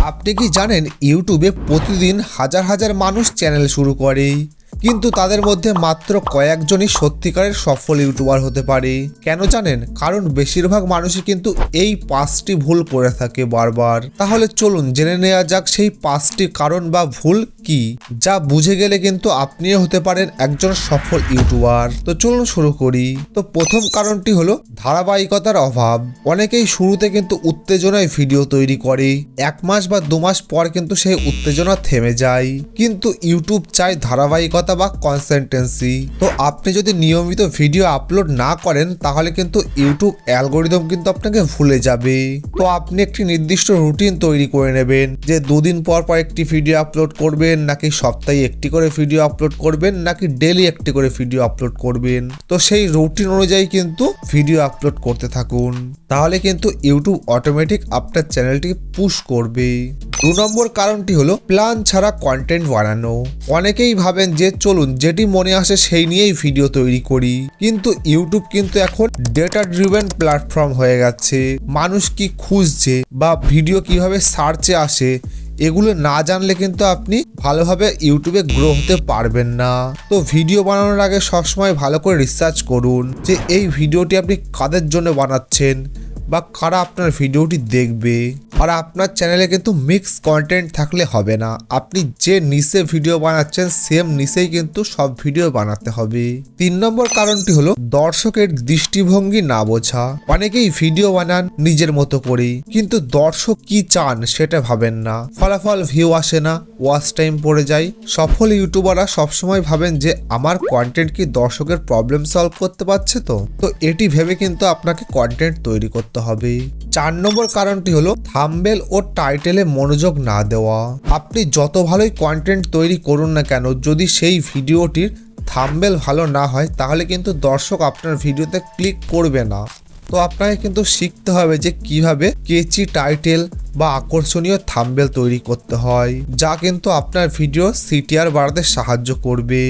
আপনি কি জানেন ইউটিউবে প্রতিদিন হাজার হাজার মানুষ চ্যানেল শুরু করে কিন্তু তাদের মধ্যে মাত্র কয়েকজনই সত্যিকারের সফল ইউটিউবার হতে পারে। কেন জানেন? কারণ বেশিরভাগ মানুষই কিন্তু এই পাঁচটি ভুল করে থাকে বারবার। তাহলে চলুন জেনে নেওয়া যাক সেই পাঁচটি কারণ বা ভুল কি, যা বুঝে গেলে কিন্তু আপনিও হতে পারেন একজন সফল ইউটিউবার। তো চলুন শুরু করি। তো প্রথম কারণটি হলো ধারাবাহিকতার অভাব। অনেকেই শুরুতে কিন্তু উত্তেজনায় ভিডিও তৈরি করে। এক মাস বা দু মাস পর কিন্তু সেই উত্তেজনা থেমে যায়। কিন্তু ইউটিউব চায় ধারাবাহিকতা বা কনসেন্টেন্সি তো আপনি যদি নিয়মিত ভিডিও আপলোড না করেন, তাহলে কিন্তু ইউটিউব অ্যালগোরিদম কিন্তু আপনাকে ভুলে যাবে। তো আপনি একটি নির্দিষ্ট রুটিন তৈরি করে নেবেন, যে দুদিন পর পর একটি ভিডিও আপলোড করবেন, নাকি সপ্তাহে একটি করে ভিডিও আপলোড করবেন, নাকি ডেলি একটি করে ভিডিও আপলোড করবেন। তো সেই রুটিন অনুযায়ী কিন্তু ভিডিও আপলোড করতে থাকুন। তাহলে কিন্তু ইউটিউব অটোমেটিক আপনার চ্যানেলটিকে পুশ করবে। দু নম্বর কারণটি হলো প্ল্যান ছাড়া কন্টেন্ট বানানো। অনেকেই ভাবেন যে, চলুন, যেটি মনে আসে সেই নিয়েই ভিডিও তৈরি করি। কিন্তু ইউটিউব কিন্তু এখন ডেটা ড্রিভেন প্ল্যাটফর্ম হয়ে গেছে। মানুষ কি খুঁজছে বা ভিডিও কীভাবে সার্চে আসে, এগুলো না জানলে কিন্তু আপনি ভালোভাবে ইউটিউবে গ্রো হতে পারবেন না। তো ভিডিও বানানোর আগে সবসময় ভালো করে রিসার্চ করুন যে, এই ভিডিওটি আপনি কাদের জন্য বানাচ্ছেন? বা কারা আপনার ভিডিওটি দেখবে, আর আপনার চ্যানেলে কিন্তু মিক্স কন্টেন্ট থাকলে হবে না। আপনি যে নিচে ভিডিও বানাচ্ছেন সেম নিচেই কিন্তু সব ভিডিও বানাতে হবে। তিন নম্বর কারণটি হলো দর্শকের দৃষ্টিভঙ্গি না বোঝা। অনেকেই ভিডিও বানান নিজের মতো করেই, কিন্তু দর্শক কি চান সেটা ভাবেন না। ফলাফল ভিউ আসে না ওয়াচ টাইম পড়ে যায়। সফল ইউটিউবাররা সবসময় ভাবেন যে, আমার কন্টেন্ট কি দর্শকের প্রবলেম সলভ করতে পারছে তো? তো এটি ভেবে কিন্তু আপনাকে কন্টেন্ট তৈরি করতে হবে। চার নম্বর কারণটি হলো, থাম্বেল ও টাইটেলে মনোযোগ না দেওয়া। আপনি যত ভালোই কন্টেন্ট তৈরি করুন না কেন, যদি সেই ভিডিওটির থাম্বেল ভালো না হয়, তাহলে কিন্তু দর্শক আপনার ভিডিওতে ক্লিক করবে না। তো আপনাকে কিন্তু শিখতে হবে যে কীভাবে কেচি টাইটেল বা আকর্ষণীয় থাম্বেল তৈরি করতে হয়, যা কিন্তু আপনার ভিডিও সিটিআর বাড়াতে সাহায্য করবে।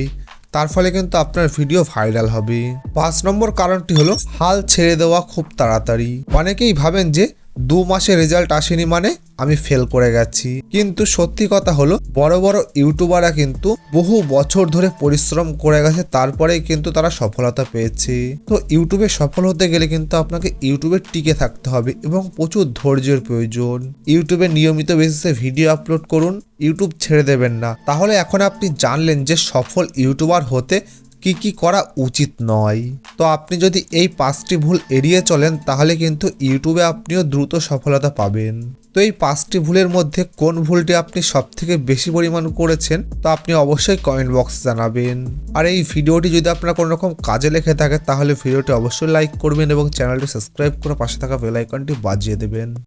তার ফলে কিন্তু আপনার ভিডিও ভাইরাল হবে। পাঁচ নম্বর কারণটি হলো, হাল ছেড়ে দেওয়া খুব তাড়াতাড়ি। অনেকেই ভাবেন যে দু মাসে রেজাল্ট আসেনি মানে আমি ফেল করে গেছি। কিন্তু সত্যি কথা হলো, বড় বড় ইউটিউবাররা কিন্তু বহু বছর ধরে পরিশ্রম করে গেছে, তারপরেই কিন্তু তারা সফলতা পেয়েছে। তো ইউটিউবে সফল হতে গেলে কিন্তু আপনাকে ইউটিউবে টিকে থাকতে হবে এবং প্রচুর ধৈর্যের প্রয়োজন। ইউটিউবে নিয়মিত বেসিসে ভিডিও আপলোড করুন ইউটিউব ছেড়ে দেবেন না। তাহলে এখন আপনি জানলেন যে সফল ইউটিউবার হতে কি কি করা উচিত নয়। তো আপনি যদি এই পাঁচটি ভুল এড়িয়ে চলেন, তাহলে কিন্তু ইউটিউবে আপনিও দ্রুত সফলতা পাবেন। তো এই পাঁচটি ভুলের মধ্যে কোন ভুলটি আপনি সব থেকে বেশি পরিমাণ করেছেন, তো আপনি অবশ্যই কমেন্ট বক্সে জানাবেন। আর এই ভিডিওটি যদি আপনার কোনো রকম কাজে লেগে থাকে, তাহলে ভিডিওটি অবশ্যই লাইক করবেন এবং চ্যানেলটি সাবস্ক্রাইব করে পাশে থাকা বেল আইকনটি বাজিয়ে দেবেন।